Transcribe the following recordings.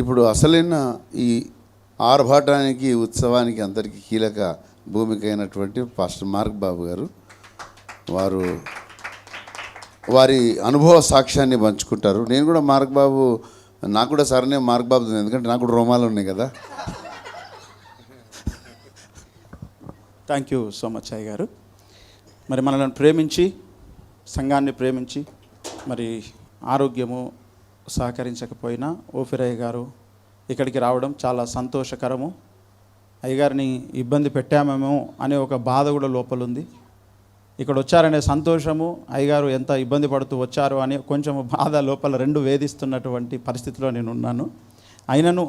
ఇప్పుడు అసలైన ఈ ఆర్భాటానికి ఉత్సవానికి అందరికీ కీలక భూమిక అయినటువంటి పాస్టర్ మార్క్ బాబు గారు వారు వారి అనుభవ సాక్ష్యాన్ని పంచుకుంటారు. నేను కూడా మార్క్ బాబు నాకు కూడా సరనే మార్క్ బాబు ఎందుకంటే నాకు కూడా రోమాలు ఉన్నాయి కదా. థ్యాంక్ యూ సో మచ్ అయ్య గారు. మరి మనల్ని ప్రేమించి సంఘాన్ని ప్రేమించి మరి ఆరోగ్యము సహకరించకపోయినా ఓఫిరయ్య గారు ఇక్కడికి రావడం చాలా సంతోషకరము. అయ్యగారిని ఇబ్బంది పెట్టామేమో అనే ఒక బాధ కూడా లోపలుంది. ఇక్కడ వచ్చారనే సంతోషము అయ్యగారు ఎంత ఇబ్బంది పడుతూ వచ్చారు అని కొంచెం బాధ లోపల రెండు వేధిస్తున్నటువంటి పరిస్థితిలో నేను ఉన్నాను అయినను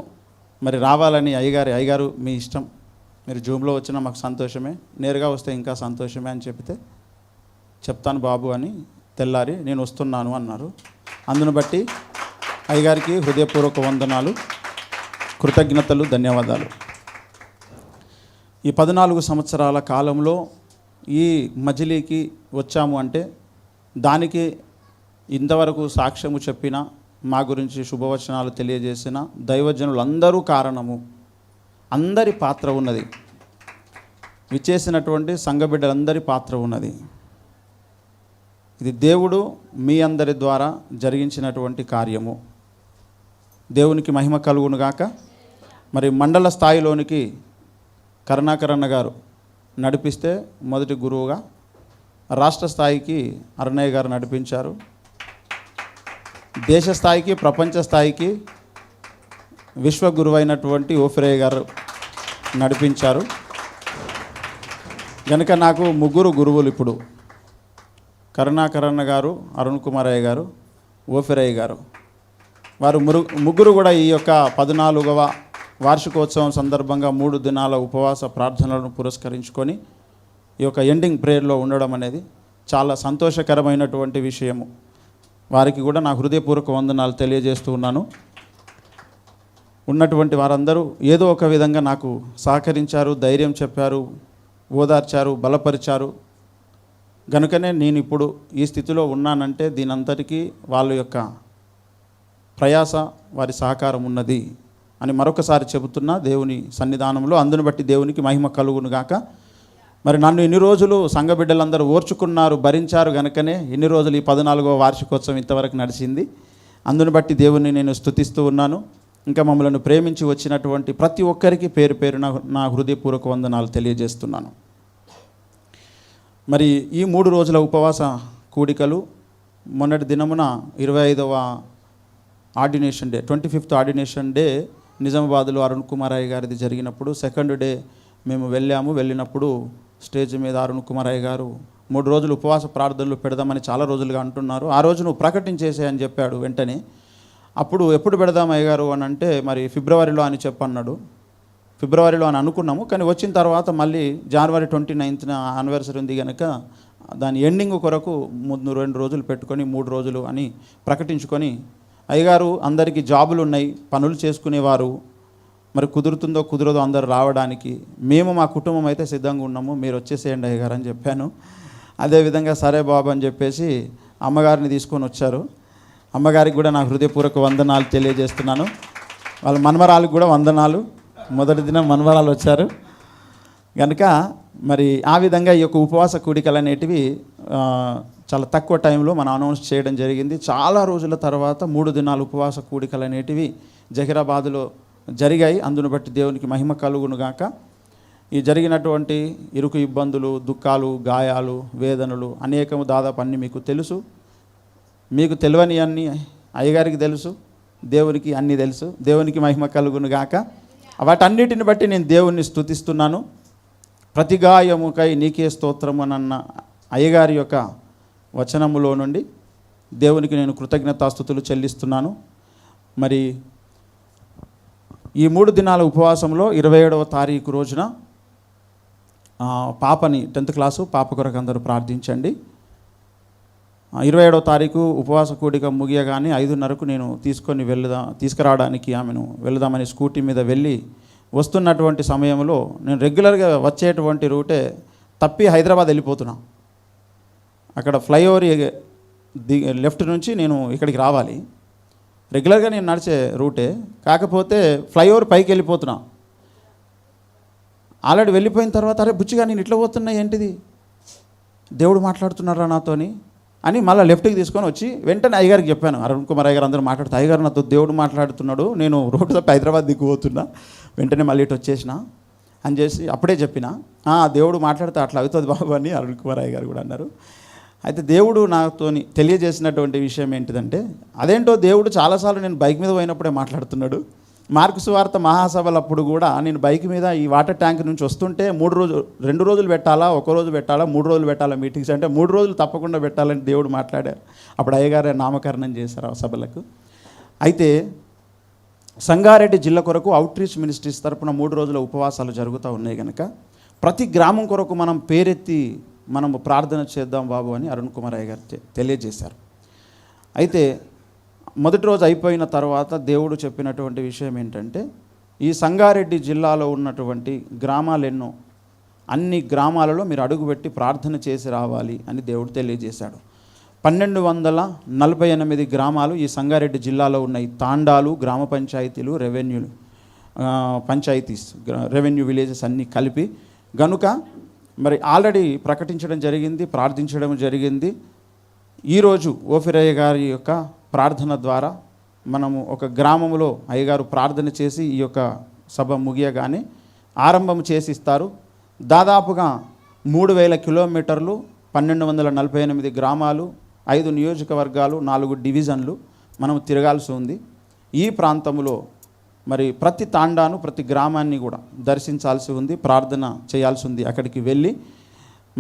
మరి రావాలని అయ్యగారి అయ్యగారు మీ ఇష్టం. మీరు జూమ్లో వచ్చినా మాకు సంతోషమే నేరుగా వస్తే ఇంకా సంతోషమే అని చెప్తే చెప్తాను బాబు అని తెల్లారి నేను వస్తున్నాను అన్నారు. అందును బట్టి అయ్యగారికి హృదయపూర్వక వందనాలు కృతజ్ఞతలు ధన్యవాదాలు. ఈ పద్నాలుగు సంవత్సరాల కాలంలో ఈ మజిలీకి వచ్చాము అంటే దానికి ఇంతవరకు సాక్ష్యము చెప్పిన మా గురించి శుభవచనాలు తెలియజేసిన దైవజనులందరూ కారణము అందరి పాత్ర ఉన్నది. విచ్చేసినటువంటి సంఘబిడ్డలందరి పాత్ర ఉన్నది. ఇది దేవుడు మీ అందరి ద్వారా జరిగించినటువంటి కార్యము. దేవునికి మహిమ కలుగును గాక. మరి మండల స్థాయిలోనికి కరుణాకరణ గారు నడిపిస్తే మొదటి గురువుగా రాష్ట్ర స్థాయికి అరుణయ్య గారు నడిపించారు. దేశ స్థాయికి ప్రపంచ స్థాయికి విశ్వగురువైనటువంటి ఓఫిరయ్య గారు నడిపించారు. కనుక నాకు ముగ్గురు గురువులు ఇప్పుడు. కరుణాకరణ గారు అరుణ్ కుమారయ్య గారు ఓఫిరయ్య గారు. వారు ముగ్గురు కూడా ఈ యొక్క పద్నాలుగవ వార్షికోత్సవం సందర్భంగా మూడు దినాల ఉపవాస ప్రార్థనలను పురస్కరించుకొని ఈ యొక్క ఎండింగ్ ప్రేయర్లో ఉండడం అనేది చాలా సంతోషకరమైనటువంటి విషయము. వారికి కూడా నా హృదయపూర్వక వందనాలు తెలియజేస్తూ ఉన్నాను. ఉన్నటువంటి వారందరూ ఏదో ఒక విధంగా నాకు సహకరించారు ధైర్యం చెప్పారు ఓదార్చారు బలపరిచారు. గనుకనే నేను ఇప్పుడు ఈ స్థితిలో ఉన్నానంటే దీనంతటికీ వాళ్ళ యొక్క ప్రయాస వారి సహకారం ఉన్నది అని మరొకసారి చెబుతున్నా దేవుని సన్నిధానంలో. అందును బట్టి దేవునికి మహిమ కలుగునుగాక మరి నన్ను ఇన్ని రోజులు సంఘబిడ్డలందరూ ఓర్చుకున్నారు భరించారు గనుకనే ఇన్ని రోజులు ఈ పద్నాలుగో వార్షికోత్సవం ఇంతవరకు నడిచింది. అందును బట్టి దేవుని నేను స్తుతిస్తూ ఉన్నాను. ఇంకా మమ్మల్ని ప్రేమించి వచ్చినటువంటి ప్రతి ఒక్కరికి పేరు పేరున నా హృదయపూర్వక వందనాలు తెలియజేస్తున్నాను. మరి ఈ మూడు రోజుల ఉపవాస కూడికలు మొన్నటి దినమున ఇరవై ఐదవ ordination day twenty fifth ordination day నిజామాబాద్లో అరుణ్ కుమారయ్య గారిది జరిగినప్పుడు సెకండ్ డే మేము వెళ్ళాము. వెళ్ళినప్పుడు స్టేజ్ మీద అరుణ్ కుమారయ్య గారు మూడు రోజులు ఉపవాస ప్రార్థనలు పెడదామని చాలా రోజులుగా అంటున్నారు. ఆ రోజు నువ్వు ప్రకటించేసే అని చెప్పాడు వెంటనే. అప్పుడు ఎప్పుడు పెడదాం అయ్యగారు అని అంటే మరి ఫిబ్రవరిలో అని చెప్పన్నాడు. ఫిబ్రవరిలో అని అనుకున్నాము కానీ వచ్చిన తర్వాత మళ్ళీ జనవరి ట్వంటీ నైన్త్న యానివర్సరీ ఉంది కనుక దాని ఎండింగ్ కొరకు ముందు రెండు రోజులు పెట్టుకొని మూడు రోజులు అని ప్రకటించుకొని అయ్యగారు అందరికీ జాబులు ఉన్నాయి పనులు చేసుకునేవారు. మరి కుదురుతుందో కుదరదో అందరు రావడానికి మేము మా కుటుంబం అయితే సిద్ధంగా ఉన్నాము మీరు వచ్చేసేయండి అయ్యగారు అని చెప్పాను. అదేవిధంగా సరే బాబు అని చెప్పేసి అమ్మగారిని తీసుకొని వచ్చారు. అమ్మగారికి కూడా నా హృదయపూర్వక వందనాలు తెలియజేస్తున్నాను. వాళ్ళ మనవరాలకు కూడా వందనాలు. మొదటి దినం మనవరాలు వచ్చారు. కనుక మరి ఆ విధంగా ఈ యొక్క ఉపవాస కూడికలు అనేటివి చాలా తక్కువ టైంలో మనం అనౌన్స్ చేయడం జరిగింది. చాలా రోజుల తర్వాత మూడు దినాలు ఉపవాస కూడికలు అనేటివి జహీరాబాదులో జరిగాయి. అందును బట్టి దేవునికి మహిమ కలుగును గాక. ఈ జరిగినటువంటి ఇరుకు ఇబ్బందులు దుఃఖాలు గాయాలు వేదనలు అనేకము దాదాపు అన్నీ మీకు తెలుసు. మీకు తెలియని అన్ని అయ్యగారికి తెలుసు. దేవునికి అన్నీ తెలుసు. దేవునికి మహిమ కలుగును గాక. వాటన్నిటిని బట్టి నేను దేవుణ్ణి స్తుతిస్తున్నాను. ప్రతి గాయముకై నీకే స్తోత్రము అన్న అయ్యగారి యొక్క వచనములో నుండి దేవునికి నేను కృతజ్ఞతాస్థుతులు చెల్లిస్తున్నాను. మరి ఈ మూడు దినాల ఉపవాసంలో ఇరవై ఏడవ తారీఖు రోజున పాపని టెన్త్ క్లాసు పాప కొరకు అందరూ ప్రార్థించండి. ఇరవై ఏడవ తారీఖు ఉపవాస కూడిక ముగియగానే ఐదున్నరకు నేను తీసుకొని వెళ్దా తీసుకురావడానికి ఆమెను వెళదామని స్కూటీ మీద వెళ్ళి వస్తున్నటువంటి సమయంలో నేను రెగ్యులర్గా వచ్చేటువంటి రూటే తప్పి హైదరాబాద్ వెళ్ళిపోతున్నా. అక్కడ ఫ్లైఓవర్ ది లెఫ్ట్ నుంచి నేను ఇక్కడికి రావాలి. రెగ్యులర్గా నేను నడిచే రూటే. కాకపోతే ఫ్లైఓవర్ పైకి వెళ్ళిపోతున్నా. ఆల్రెడీ వెళ్ళిపోయిన తర్వాత అరే బుచ్చిగా నేను ఇట్లా పోతున్నా ఏంటిది? దేవుడు మాట్లాడుతున్నారా నాతోని? అని మళ్ళీ లెఫ్ట్కి తీసుకొని వచ్చి వెంటనే అయ్యగారికి చెప్పాను. అరుణ్ కుమార్ అయ్యగారు అందరూ మాట్లాడుతూ అయ్యగారు నాతో దేవుడు మాట్లాడుతున్నాడు. నేను రోడ్డు తప్పి హైదరాబాద్ దిక్కు పోతున్నా. వెంటనే మళ్ళీ ఇటు వచ్చేసిన. అని చేసి అప్పుడే చెప్పిన దేవుడు మాట్లాడితే అట్లా అవుతుంది బాబు అని అరుణ్ కుమార్ అయ్యగారు కూడా అన్నారు. అయితే దేవుడు నాతోని తెలియజేసినటువంటి విషయం ఏంటిదంటే అదేంటో దేవుడు చాలాసార్లు నేను బైక్ మీద పోయినప్పుడే మాట్లాడుతున్నాడు. మార్కు సువార్త మహాసభలప్పుడు కూడా నేను బైక్ మీద ఈ వాటర్ ట్యాంక్ నుంచి వస్తుంటే మూడు రోజులు రెండు రోజులు పెట్టాలా ఒక రోజు పెట్టాలా మూడు రోజులు పెట్టాలా మీటింగ్స్ అంటే మూడు రోజులు తప్పకుండా పెట్టాలని దేవుడు మాట్లాడారు. అప్పుడు అయ్యగారు నామకరణం చేశారు ఆ సభలకు. అయితే సంగారెడ్డి జిల్లా కొరకు అవుట్రీచ్ మినిస్ట్రీస్ తరపున మూడు రోజుల ఉపవాసాలు జరుగుతూ ఉన్నాయి కనుక ప్రతి గ్రామం కొరకు మనం పేరెత్తి మనము ప్రార్థన చేద్దాం బాబు అని అరుణ్ కుమార్ అయ్య గారు తెలియజేశారు. అయితే మొదటి రోజు అయిపోయిన తర్వాత దేవుడు చెప్పినటువంటి విషయం ఏంటంటే ఈ సంగారెడ్డి జిల్లాలో ఉన్నటువంటి గ్రామాలు ఎన్నో అన్ని గ్రామాలలో మీరు అడుగుపెట్టి ప్రార్థన చేసి రావాలి అని దేవుడు తెలియజేశాడు. పన్నెండు వందల నలభై ఎనిమిది గ్రామాలు ఈ సంగారెడ్డి జిల్లాలో ఉన్నాయి. తాండాలు గ్రామ పంచాయతీలు రెవెన్యూలు పంచాయతీస్ రెవెన్యూ విలేజెస్ అన్నీ కలిపి గనుక మరి ఆల్రెడీ ప్రకటించడం జరిగింది ప్రార్థించడం జరిగింది. ఈరోజు ఓఫిరయ్య గారి యొక్క ప్రార్థన ద్వారా మనము ఒక గ్రామంలో అయ్యగారు ప్రార్థన చేసి ఈ యొక్క సభ ముగియగానే ఆరంభం చేసిస్తారు. దాదాపుగా మూడు వేల కిలోమీటర్లు పన్నెండు వందల నలభై ఎనిమిది గ్రామాలు ఐదు నియోజకవర్గాలు నాలుగు డివిజన్లు మనం తిరగాల్సి ఉంది. ఈ ప్రాంతంలో మరి ప్రతి తాండాను ప్రతి గ్రామాన్ని కూడా దర్శించాల్సి ఉంది ప్రార్థన చేయాల్సి ఉంది అక్కడికి వెళ్ళి.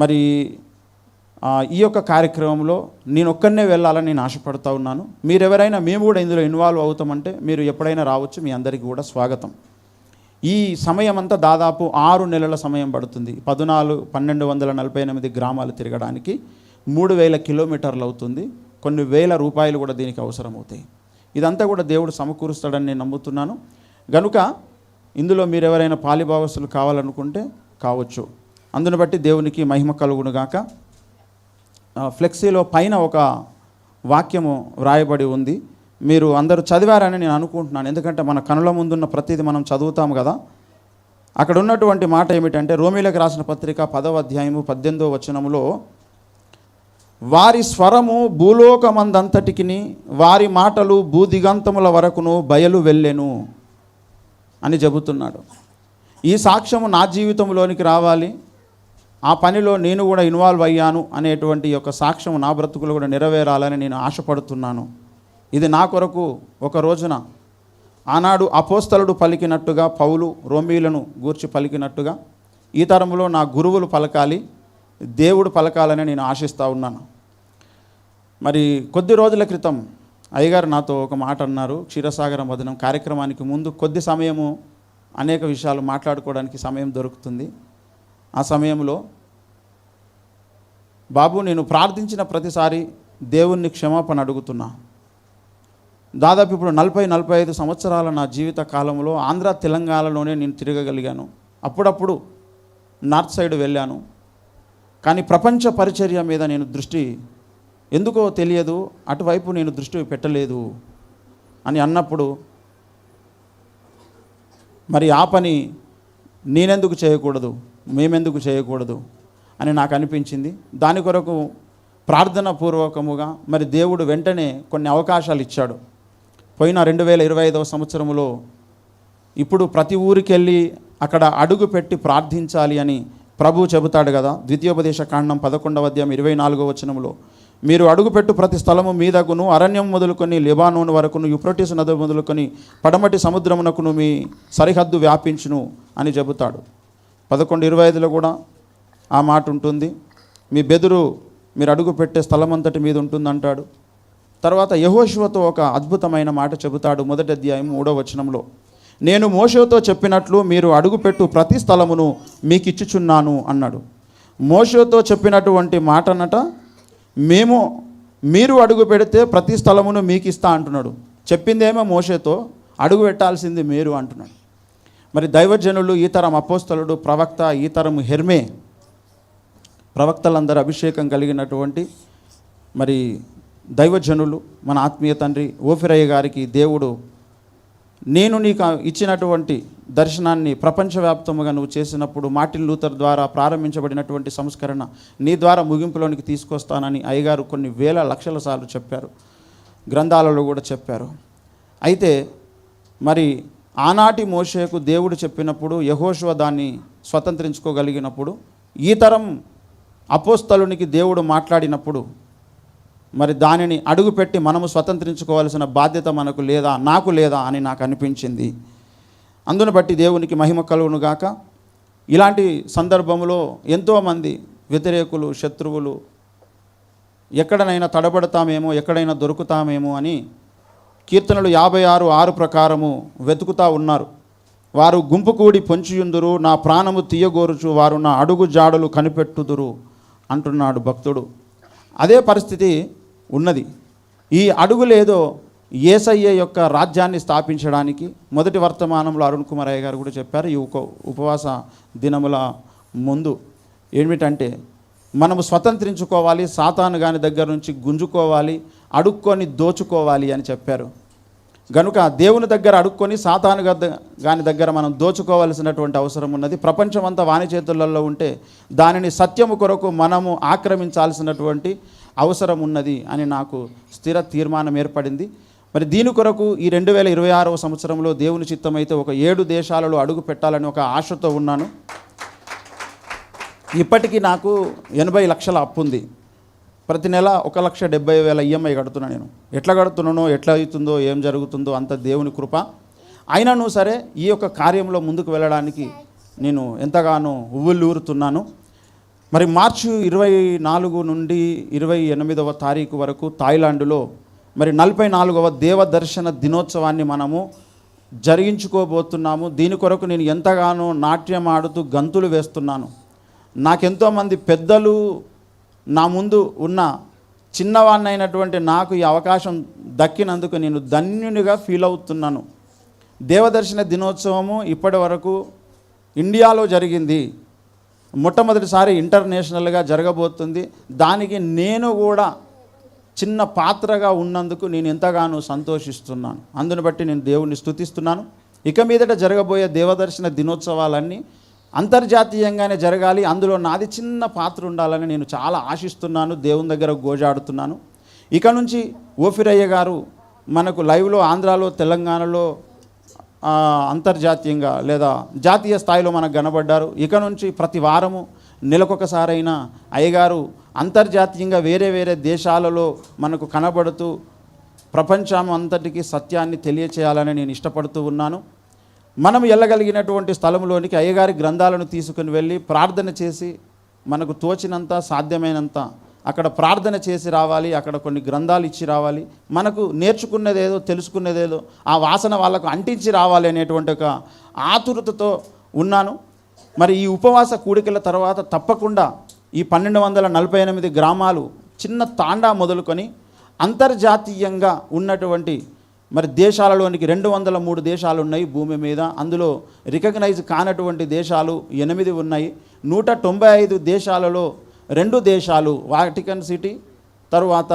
మరి ఈ యొక్క కార్యక్రమంలో నేను ఒక్కనే వెళ్ళాలని నేను ఆశపడుతూ ఉన్నాను. మీరు ఎవరైనా మేము కూడా ఇందులో ఇన్వాల్వ్ అవుతామంటే మీరు ఎప్పుడైనా రావచ్చు మీ అందరికీ కూడా స్వాగతం. ఈ సమయం అంతా దాదాపు ఆరు నెలల సమయం పడుతుంది. పద్నాలుగు పన్నెండు వందల నలభై ఎనిమిది గ్రామాలు తిరగడానికి మూడు వేల కిలోమీటర్లు అవుతుంది. కొన్ని వేల రూపాయలు కూడా దీనికి అవసరం అవుతాయి ఇదంతా కూడా దేవుడు సమకూరుస్తాడని నేను నమ్ముతున్నాను. గనుక ఇందులో మీరు ఎవరైనా పాలిభావస్తులు కావాలనుకుంటే కావచ్చు. అందును బట్టి దేవునికి మహిమ కలుగునుగాక ఫ్లెక్సీలో పైన ఒక వాక్యము వ్రాయబడి ఉంది. మీరు అందరూ చదివారని నేను అనుకుంటున్నాను. ఎందుకంటే మన కనుల ముందున్న ప్రతిదీ మనం చదువుతాము కదా. అక్కడ ఉన్నటువంటి మాట ఏమిటంటే రోమిలకు రాసిన పత్రిక పదవ అధ్యాయము పద్దెనిమిదో వచనములో వారి స్వరము భూలోకమందంతటికిని వారి మాటలు భూదిగంతముల వరకును బయలు వెళ్ళెను అని చెబుతున్నాడు. ఈ సాక్ష్యము నా జీవితంలోనికి రావాలి. ఆ పనిలో నేను కూడా ఇన్వాల్వ్ అయ్యాను అనేటువంటి యొక్క సాక్ష్యం నా బ్రతుకులు కూడా నెరవేరాలని నేను ఆశపడుతున్నాను. ఇది నా కొరకు ఒక రోజున ఆనాడు అపోస్తలుడు పలికినట్టుగా పౌలు రోమీలను గూర్చి పలికినట్టుగా ఈ తరంలో నా గురువులు పలకాలి దేవుడు పలకాలని నేను ఆశిస్తూ ఉన్నాను. మరి కొద్ది రోజుల క్రితం అయ్యగారు నాతో ఒక మాట అన్నారు. క్షీరసాగర మదనం కార్యక్రమానికి ముందు కొద్ది సమయము అనేక విషయాలు మాట్లాడుకోవడానికి సమయం దొరుకుతుంది. ఆ సమయంలో బాబు నేను ప్రార్థించిన ప్రతిసారి దేవుణ్ణి క్షమాపణ అడుగుతున్నా. దాదాపు ఇప్పుడు నలభై నలభై ఐదు సంవత్సరాల నా జీవిత కాలంలో ఆంధ్ర తెలంగాణలోనే నేను తిరగగలిగాను. అప్పుడప్పుడు నార్త్ సైడ్ వెళ్ళాను. కానీ ప్రపంచ పరిచర్య మీద నేను దృష్టి ఎందుకో తెలియదు అటువైపు నేను దృష్టి పెట్టలేదు అని అన్నప్పుడు మరి ఆ పని నేనెందుకు చేయకూడదు మేమెందుకు చేయకూడదు అని నాకు అనిపించింది. దాని కొరకు ప్రార్థన పూర్వకముగా మరి దేవుడు వెంటనే కొన్ని అవకాశాలు ఇచ్చాడు. పోయిన రెండు వేల ఇరవై ఐదవ సంవత్సరంలో ఇప్పుడు ప్రతి ఊరికి వెళ్ళి అక్కడ అడుగు పెట్టి ప్రార్థించాలి అని ప్రభు చెబుతాడు కదా. ద్వితీయోపదేశ కాండం పదకొండవ అధ్యాయం ఇరవై నాలుగో వచనంలో మీరు అడుగుపెట్టు ప్రతి స్థలము మీదకును అరణ్యం మొదలుకొని లిబానోను వరకును యుప్రటిస్ నది మొదలుకొని పడమటి సముద్రమునకును మీ సరిహద్దు వ్యాపించును అని చెబుతాడు. పదకొండు ఇరవై ఐదులో కూడా ఆ మాట ఉంటుంది. మీ బెదురు మీరు అడుగు పెట్టే స్థలం అంతటి మీద ఉంటుందంటాడు. తర్వాత యహోశివతో ఒక అద్భుతమైన మాట చెబుతాడు మొదటి అధ్యాయం మూడో వచనంలో. నేను మోషోతో చెప్పినట్లు మీరు అడుగుపెట్టు ప్రతి స్థలమును మీకు ఇచ్చుచున్నాను అన్నాడు. మోషోతో చెప్పినటువంటి మాటనట మేము మీరు అడుగు పెడితే ప్రతి స్థలమును మీకు ఇస్తా అంటున్నాడు. చెప్పిందేమో మోషేతో అడుగు పెట్టాల్సింది మీరు అంటున్నాడు. మరి దైవజనులు ఈ తరం అపోస్తలుడు ప్రవక్త ఈ తరం హెర్మే ప్రవక్తలందరూ అభిషేకం కలిగినటువంటి మరి దైవజనులు మన ఆత్మీయ తండ్రి ఓఫిరయ్య గారికి దేవుడు నేను నీకు ఇచ్చినటువంటి దర్శనాన్ని ప్రపంచవ్యాప్తముగా నువ్వు చేసినప్పుడు మార్టిన్ లూథర్ ద్వారా ప్రారంభించబడినటువంటి సంస్కరణ నీ ద్వారా ముగింపులోనికి తీసుకొస్తానని అయ్యగారు కొన్ని వేల లక్షల సార్లు చెప్పారు. గ్రంథాలలో కూడా చెప్పారు. అయితే మరి ఆనాటి మోషేకు దేవుడు చెప్పినప్పుడు యహోశివ దాన్ని స్వతంత్రించుకోగలిగినప్పుడు ఈ తరం అపోస్తలునికి దేవుడు మాట్లాడినప్పుడు మరి దానిని అడుగుపెట్టి మనము స్వతంత్రించుకోవాల్సిన బాధ్యత మనకు లేదా నాకు లేదా అని నాకు అనిపించింది. అందును బట్టి దేవునికి మహిమ కలుగునుగాక. ఇలాంటి సందర్భంలో ఎంతోమంది వ్యతిరేకులు శత్రువులు ఎక్కడనైనా తడబడతామేమో ఎక్కడైనా దొరుకుతామేమో అని కీర్తనలు యాభై ఆరు ఆరు ప్రకారము వెతుకుతా ఉన్నారు. వారు గుంపు కూడి పొంచియుందురు నా ప్రాణము తీయగోరుచు వారు నా అడుగు జాడలు కనిపెట్టుదురు అంటున్నాడు భక్తుడు. అదే పరిస్థితి ఉన్నది. ఈ అడుగులేదో ఏసయ్య యొక్క రాజ్యాన్ని స్థాపించడానికి మొదటి వర్తమానంలో అరుణ్ కుమార్ అయ్య గారు కూడా చెప్పారు ఈ ఉప ఉపవాస దినముల ముందు. ఏమిటంటే మనము స్వతంత్రించుకోవాలి సాతాను గాని దగ్గర నుంచి గుంజుకోవాలి అడుక్కొని దోచుకోవాలి అని చెప్పారు. గనుక దేవుని దగ్గర అడుక్కొని సాతాను గాని దగ్గర మనం దోచుకోవాల్సినటువంటి అవసరం ఉన్నది. ప్రపంచమంతా వాణి చేతులలో ఉంటే దానిని సత్యము కొరకు మనము ఆక్రమించాల్సినటువంటి అవసరం ఉన్నది అని నాకు స్థిర తీర్మానం ఏర్పడింది. మరి దీని కొరకు ఈ రెండు వేల ఇరవై ఆరవ సంవత్సరంలో దేవుని చిత్తమైతే ఒక ఏడు దేశాలలో అడుగు పెట్టాలని ఒక ఆశతో ఉన్నాను. ఇప్పటికీ నాకు ఎనభై లక్షల అప్పు ఉంది. ప్రతి నెల ఒక లక్ష డెబ్బై వేల ఈఎంఐ కడుతున్నా నేను. ఎట్లా కడుతున్నానో ఎట్లా అవుతుందో ఏం జరుగుతుందో అంత దేవుని కృప. అయినను సరే ఈ యొక్క కార్యంలో ముందుకు వెళ్ళడానికి నేను ఎంతగానో ఉవ్వులూరుతున్నాను. మరి మార్చి ఇరవై నాలుగు నుండి ఇరవై ఎనిమిదవ తారీఖు వరకు థాయిలాండ్లో మరి నలభై నాలుగవ దేవదర్శన దినోత్సవాన్ని మనము జరిగించుకోబోతున్నాము. దీని కొరకు నేను ఎంతగానో నాట్యం ఆడుతూ గంతులు వేస్తున్నాను. నాకెంతోమంది పెద్దలు నా ముందు ఉన్న చిన్నవాణ్ణైనటువంటి నాకు ఈ అవకాశం దక్కినందుకు నేను ధన్యునిగా ఫీల్ అవుతున్నాను. దేవదర్శన దినోత్సవము ఇప్పటి వరకు ఇండియాలో జరిగింది. మొట్టమొదటిసారి ఇంటర్నేషనల్గా జరగబోతుంది. దానికి నేను కూడా చిన్న పాత్రగా ఉన్నందుకు నేను ఎంతగానో సంతోషిస్తున్నాను. అందుని బట్టి నేను దేవుణ్ణి స్తుతిస్తున్నాను. ఇక మీదట జరగబోయే దేవదర్శన దినోత్సవాలన్నీ అంతర్జాతీయంగానే జరగాలి. అందులో నాది చిన్న పాత్ర ఉండాలని నేను చాలా ఆశిస్తున్నాను. దేవుని దగ్గర గోజాడుతున్నాను. ఇక నుంచి ఓఫిరయ్య గారు మనకు లైవ్లో ఆంధ్రాలో తెలంగాణలో అంతర్జాతీయంగా లేదా జాతీయ స్థాయిలో మనకు కనబడ్డారు. ఇక నుంచి ప్రతి వారము నెలకొకసారైనా అయ్యగారు అంతర్జాతీయంగా వేరే వేరే దేశాలలో మనకు కనబడుతూ ప్రపంచం అంతటికీ సత్యాన్ని తెలియచేయాలని నేను ఇష్టపడుతూ ఉన్నాను. మనం వెళ్ళగలిగినటువంటి స్థలంలోనికి అయ్యగారి గ్రంథాలను తీసుకుని వెళ్ళి ప్రార్థన చేసి మనకు తోచినంత సాధ్యమైనంత అక్కడ ప్రార్థన చేసి రావాలి అక్కడ కొన్ని గ్రంథాలు ఇచ్చి రావాలి. మనకు నేర్చుకున్నదేదో తెలుసుకున్నదేదో ఆ వాసన వాళ్ళకు అంటించి రావాలి అనేటువంటి ఒక ఆతురతతో ఉన్నాను. మరి ఈ ఉపవాస కూడికల తర్వాత తప్పకుండా ఈ పన్నెండు వందల నలభై ఎనిమిది గ్రామాలు చిన్న తాండా మొదలుకొని అంతర్జాతీయంగా ఉన్నటువంటి మరి దేశాలలోనికి రెండు వందల మూడు దేశాలు ఉన్నాయి భూమి మీద. అందులో రికగ్నైజ్ కానటువంటి దేశాలు ఎనిమిది ఉన్నాయి. నూట తొంభై ఐదు దేశాలలో రెండు దేశాలు వాటికన్ సిటీ తరువాత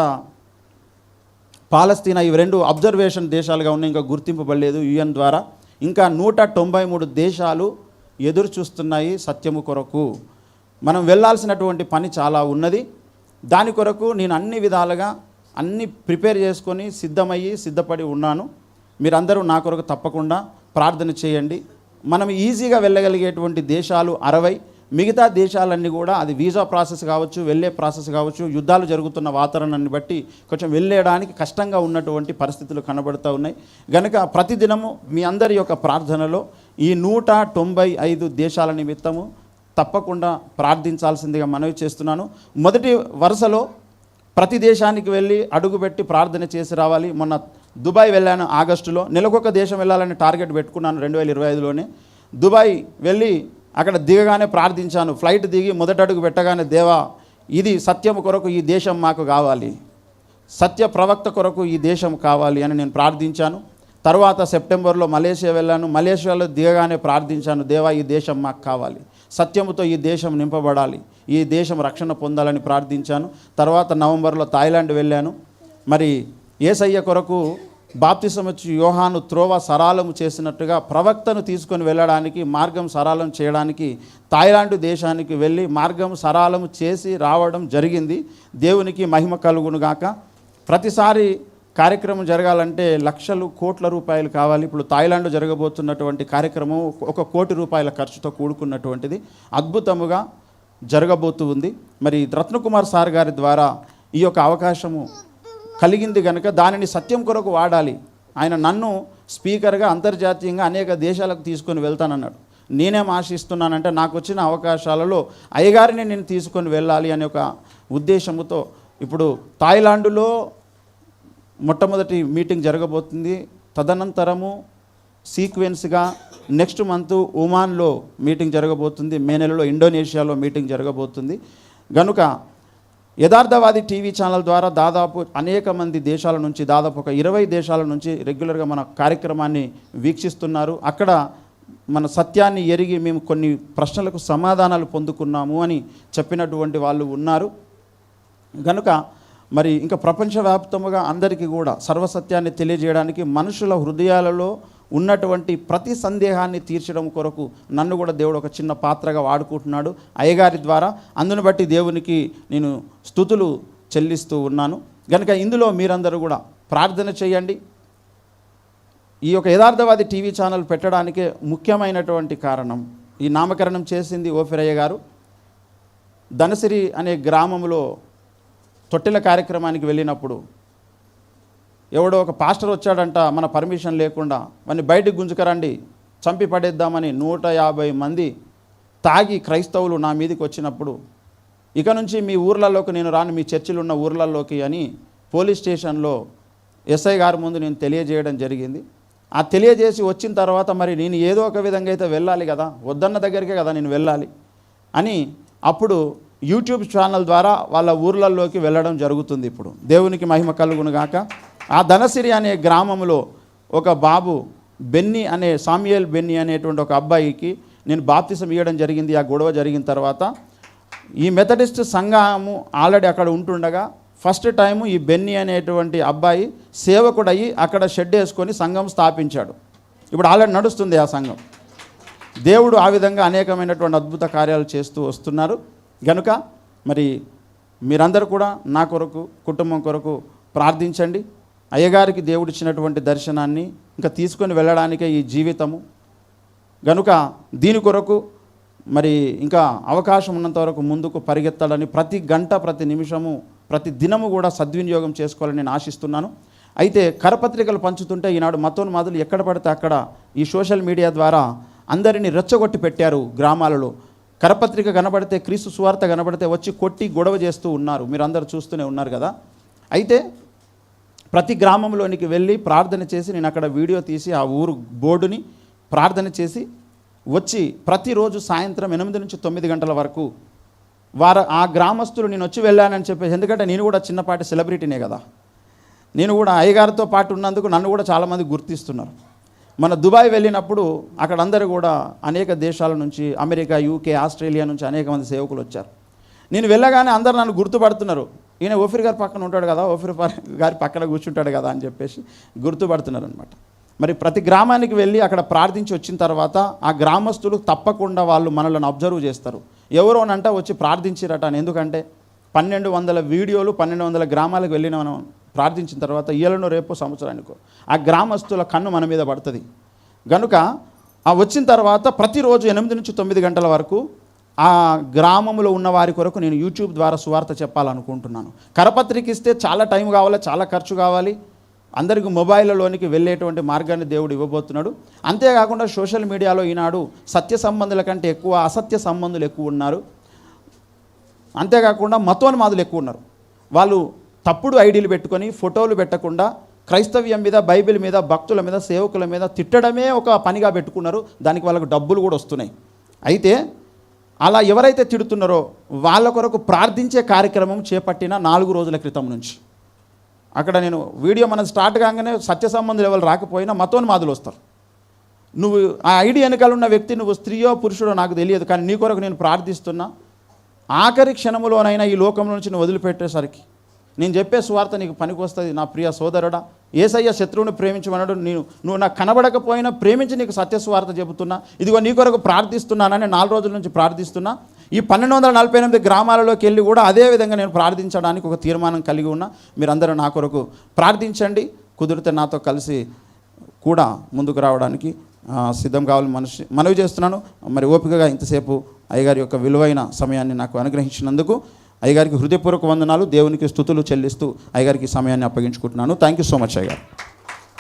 పాలస్తీనా ఇవి రెండు అబ్జర్వేషన్ దేశాలుగా ఉన్నాయి ఇంకా గుర్తింపబడలేదు యుఎన్ ద్వారా. ఇంకా నూట తొంభై మూడు దేశాలు ఎదురు చూస్తున్నాయి సత్యము కొరకు. మనం వెళ్ళాల్సినటువంటి పని చాలా ఉన్నది. దాని కొరకు నేను అన్ని విధాలుగా అన్ని ప్రిపేర్ చేసుకొని సిద్ధమయ్యి సిద్ధపడి ఉన్నాను. మీరందరూ నా కొరకు తప్పకుండా ప్రార్థన చేయండి. మనం ఈజీగా వెళ్ళగలిగేటువంటి దేశాలు అరవై మిగతా దేశాలన్నీ కూడా అది వీసా ప్రాసెస్ కావచ్చు వెళ్ళే ప్రాసెస్ కావచ్చు యుద్ధాలు జరుగుతున్న వాతావరణాన్ని బట్టి కొంచెం వెళ్ళేయడానికి కష్టంగా ఉన్నటువంటి పరిస్థితులు కనబడుతూ ఉన్నాయి. గనక ప్రతిదినము మీ అందరి యొక్క ప్రార్థనలో ఈ నూట తొంభై ఐదు దేశాల నిమిత్తము తప్పకుండా ప్రార్థించాల్సిందిగా మనవి చేస్తున్నాను. మొదటి వరుసలో ప్రతి దేశానికి వెళ్ళి అడుగుపెట్టి ప్రార్థన చేసి రావాలి. మొన్న దుబాయ్ వెళ్ళాను ఆగస్టులో. నెలకొక దేశం వెళ్ళాలని టార్గెట్ పెట్టుకున్నాను రెండు వేల ఇరవై ఐదులోనే. దుబాయ్ వెళ్ళి అక్కడ దిగగానే ప్రార్థించాను. ఫ్లైట్ దిగి మొదటి అడుగు పెట్టగానే దేవా ఇది సత్యం కొరకు ఈ దేశం మాకు కావాలి. సత్య ప్రవక్త కొరకు ఈ దేశం కావాలి అని నేను ప్రార్థించాను. తర్వాత సెప్టెంబర్లో మలేషియా వెళ్ళాను. మలేషియాలో దిగగానే ప్రార్థించాను దేవా ఈ దేశం మాకు కావాలి. సత్యముతో ఈ దేశం నింపబడాలి. ఈ దేశం రక్షణ పొందాలని ప్రార్థించాను. తర్వాత నవంబర్లో థాయిలాండ్ వెళ్ళాను. మరి ఏసయ్య కొరకు బాప్తిసం వచ్చి యోహాను త్రోవ సరాలము చేసినట్టుగా ప్రవక్తను తీసుకొని వెళ్ళడానికి మార్గం సరాలం చేయడానికి థాయిలాండ్ దేశానికి వెళ్ళి మార్గం సరాలము చేసి రావడం జరిగింది. దేవునికి మహిమ కలుగును గాక. ప్రతిసారి కార్యక్రమం జరగాలంటే లక్షలు కోట్ల రూపాయలు కావాలి. ఇప్పుడు థాయిలాండ్ జరగబోతున్నటువంటి కార్యక్రమం ఒక కోటి రూపాయల ఖర్చుతో కూడుకున్నటువంటిది. అద్భుతముగా జరగబోతూ ఉంది. మరి రత్నకుమార్ సార్ గారి ద్వారా ఈ యొక్క అవకాశము కలిగింది కనుక దానిని సత్యం కొరకు వాడాలి. ఆయన నన్ను స్పీకర్గా అంతర్జాతీయంగా అనేక దేశాలకు తీసుకొని వెళ్తానన్నాడు. నేనేం ఆశిస్తున్నానంటే నాకు వచ్చిన అవకాశాలలో అయ్యగారిని నేను తీసుకొని వెళ్ళాలి అనే ఒక ఉద్దేశముతో ఇప్పుడు థాయిలాండ్లో మొట్టమొదటి మీటింగ్ జరగబోతుంది. తదనంతరము సీక్వెన్స్గా నెక్స్ట్ మంత్ ఒమాన్లో మీటింగ్ జరగబోతుంది. మే నెలలో ఇండోనేషియాలో మీటింగ్ జరగబోతుంది. గనుక యథార్థవాది టీవీ ఛానల్ ద్వారా దాదాపు అనేక మంది దేశాల నుంచి దాదాపు ఒక ఇరవై దేశాల నుంచి రెగ్యులర్గా మన కార్యక్రమాన్ని వీక్షిస్తున్నారు. అక్కడ మన సత్యాన్ని ఎరిగి మేము కొన్ని ప్రశ్నలకు సమాధానాలు పొందుకున్నాము అని చెప్పినటువంటి వాళ్ళు ఉన్నారు. గనుక మరి ఇంకా ప్రపంచవ్యాప్తముగా అందరికీ కూడా సర్వసత్యాన్ని తెలియజేయడానికి మనుషుల హృదయాలలో ఉన్నటువంటి ప్రతి సందేహాన్ని తీర్చడం కొరకు నన్ను కూడా దేవుడు ఒక చిన్న పాత్రగా వాడుకుంటున్నాడు. అయ్యగారి ద్వారా అందును బట్టి దేవునికి నేను స్థుతులు చెల్లిస్తూ ఉన్నాను. కనుక ఇందులో మీరందరూ కూడా ప్రార్థన చేయండి. ఈ యొక్క యథార్థవాది టీవీ ఛానల్ పెట్టడానికే ముఖ్యమైనటువంటి కారణం ఈ నామకరణం చేసింది ఓఫిరయ్య గారు. ధనసిరి అనే గ్రామంలో తొట్టెల కార్యక్రమానికి వెళ్ళినప్పుడు ఎవడో ఒక పాస్టర్ వచ్చాడంట మన పర్మిషన్ లేకుండా వాడిని బయటికి గుంజుకరండి చంపి పడేద్దామని నూట యాభై మంది తాగి క్రైస్తవులు నా మీదకి వచ్చినప్పుడు ఇక నుంచి మీ ఊర్లలోకి నేను రాను మీ చర్చిలు ఉన్న ఊర్లలోకి అని పోలీస్ స్టేషన్లో ఎస్ఐ గారి ముందు నేను తెలియజేయడం జరిగింది. ఆ తెలియజేసి వచ్చిన తర్వాత మరి నేను ఏదో ఒక విధంగా అయితే వెళ్ళాలి కదా వద్దన్న దగ్గరికే కదా నేను వెళ్ళాలి అని అప్పుడు యూట్యూబ్ ఛానల్ ద్వారా వాళ్ళ ఊర్లలోకి వెళ్ళడం జరుగుతుంది ఇప్పుడు. దేవునికి మహిమ కలుగునుగాక ఆ ధనసిరి అనే గ్రామంలో ఒక బాబు బెన్ని అనే సామ్యుయల్ బెన్ని అనేటువంటి ఒక అబ్బాయికి నేను బాప్తిసం ఇవ్వడం జరిగింది ఆ గొడవ జరిగిన తర్వాత. ఈ మెథడిస్ట్ సంఘము ఆల్రెడీ అక్కడ ఉంటుండగా ఫస్ట్ టైము ఈ బెన్ని అనేటువంటి అబ్బాయి సేవకుడయ్యి అక్కడ షెడ్ వేసుకొని సంఘం స్థాపించాడు. ఇప్పుడు ఆల్రెడీ నడుస్తుంది ఆ సంఘం. దేవుడు ఆ విధంగా అనేకమైనటువంటి అద్భుత కార్యాలు చేస్తూ వస్తున్నారు. గనుక మరి మీరందరూ కూడా నా కొరకు కుటుంబం కొరకు ప్రార్థించండి. అయ్యగారికి దేవుడిచ్చినటువంటి దర్శనాన్ని ఇంకా తీసుకొని వెళ్ళడానికే ఈ జీవితము. గనుక దీని కొరకు మరి ఇంకా అవకాశం ఉన్నంత వరకు ముందుకు పరిగెత్తాలని ప్రతి గంట ప్రతి నిమిషము ప్రతి దినము కూడా సద్వినియోగం చేసుకోవాలని నేను ఆశిస్తున్నాను. అయితే కరపత్రికలు పంచుతుంటే ఈనాడు మతోన్మాదులు ఎక్కడ పడితే అక్కడ ఈ సోషల్ మీడియా ద్వారా అందరినీ రెచ్చగొట్టి పెట్టారు గ్రామాలలో. కరపత్రిక కనబడితే క్రీస్తు సువార్త కనబడితే వచ్చి కొట్టి గొడవ చేస్తూ ఉన్నారు. మీరు అందరు చూస్తూనే ఉన్నారు కదా. అయితే ప్రతి గ్రామంలోనికి వెళ్ళి ప్రార్థన చేసి నేను అక్కడ వీడియో తీసి ఆ ఊరు బోర్డుని ప్రార్థన చేసి వచ్చి ప్రతిరోజు సాయంత్రం ఎనిమిది నుంచి తొమ్మిది గంటల వరకు వారు ఆ గ్రామస్తులు నేను వచ్చి వెళ్ళానని చెప్పేసి ఎందుకంటే నేను కూడా చిన్నపాటి సెలబ్రిటీనే కదా. నేను కూడా అయ్యగారితో పాటు ఉన్నందుకు నన్ను కూడా చాలామంది గుర్తిస్తున్నారు. మన దుబాయ్ వెళ్ళినప్పుడు అక్కడ అందరూ కూడా అనేక దేశాల నుంచి అమెరికా యూకే ఆస్ట్రేలియా నుంచి అనేక మంది సేవకులు వచ్చారు. నేను వెళ్ళగానే అందరు నన్ను గుర్తుపడుతున్నారు. ఈయన ఓఫిర్ గారి పక్కన ఉంటాడు కదా ఓఫిర్ గారి పక్కన కూర్చుంటాడు కదా అని చెప్పేసి గుర్తుపడుతున్నారు అనమాట మరి ప్రతి గ్రామానికి వెళ్ళి అక్కడ ప్రార్థించి వచ్చిన తర్వాత ఆ గ్రామస్తులు తప్పకుండా వాళ్ళు మనల్ని అబ్జర్వ్ చేస్తారు. ఎవరోనంట వచ్చి ప్రార్థించిరట అని. ఎందుకంటే పన్నెండు వందల వీడియోలు పన్నెండు వందల గ్రామాలకు వెళ్ళిన మనం ప్రార్థించిన తర్వాత ఇయ్యలను రేపు సంవత్సరానికో. ఆ గ్రామస్తుల కన్ను మన మీద పడుతుంది. గనుక ఆ వచ్చిన తర్వాత ప్రతిరోజు ఎనిమిది నుంచి తొమ్మిది గంటల వరకు ఆ గ్రామంలో ఉన్న వారి కొరకు నేను యూట్యూబ్ ద్వారా సువార్త చెప్పాలనుకుంటున్నాను. కరపత్రిక ఇస్తే చాలా టైం కావాలి చాలా ఖర్చు కావాలి. అందరికీ మొబైల్లోనికి వెళ్ళేటువంటి మార్గాన్ని దేవుడు ఇవ్వబోతున్నాడు. అంతేకాకుండా సోషల్ మీడియాలో ఈనాడు సత్య సంబంధుల కంటే ఎక్కువ అసత్య సంబంధులు ఎక్కువ ఉన్నారు. అంతేకాకుండా మతోన్మాదులు ఎక్కువ ఉన్నారు. వాళ్ళు తప్పుడు ఐడీలు పెట్టుకొని ఫోటోలు పెట్టకుండా క్రైస్తవ్యం మీద బైబిల్ మీద భక్తుల మీద సేవకుల మీద తిట్టడమే ఒక పనిగా పెట్టుకున్నారు. దానికి వాళ్ళకు డబ్బులు కూడా వస్తున్నాయి. అయితే అలా ఎవరైతే తిడుతున్నారో వాళ్ళ కొరకు ప్రార్థించే కార్యక్రమం చేపట్టిన నాలుగు రోజుల క్రితం నుంచి. అక్కడ నేను వీడియో మనం స్టార్ట్ కాగానే సత్య సంబంధులు ఎవరు రాకపోయినా మతోన్మాదులు వస్తారు. నువ్వు ఆ ఐడి వెనకాల ఉన్న వ్యక్తి నువ్వు స్త్రీయో పురుషుడో నాకు తెలియదు కానీ నీ కొరకు నేను ప్రార్థిస్తున్నా. ఆఖరి క్షణములోనైనా ఈ లోకం నుంచి నువ్వు వదిలిపెట్టేసరికి నేను చెప్పే సువార్త నీకు పనికి వస్తుంది నా ప్రియ సోదరుడా. ఏసయ్య శత్రువుని ప్రేమించమన్నాడు నేను నువ్వు నాకు కనబడకపోయినా ప్రేమించి నీకు సత్యస్వార్త చెబుతున్నా. ఇదిగో నీ కొరకు ప్రార్థిస్తున్నానని నాలుగు రోజుల నుంచి ప్రార్థిస్తున్నా. ఈ పన్నెండు వందల నలభై ఎనిమిది గ్రామాలలోకి వెళ్ళి కూడా అదే విధంగా నేను ప్రార్థించడానికి ఒక తీర్మానం కలిగి ఉన్నా. మీరందరూ నా కొరకు ప్రార్థించండి. కుదిరితే నాతో కలిసి కూడా ముందుకు రావడానికి సిద్ధం కావాలని మనిషి మనవి చేస్తున్నాను. మరి ఓపికగా ఇంతసేపు అయ్యగారి యొక్క విలువైన సమయాన్ని నాకు అనుగ్రహించినందుకు అయ్యగారికి హృదయపూర్వక వందనాలు. దేవునికి స్థుతులు చెల్లిస్తూ అయ్యగారికి సమయాన్ని అప్పగించుకుంటున్నాను. థ్యాంక్ యూ సో మచ్ అయ్యగారు.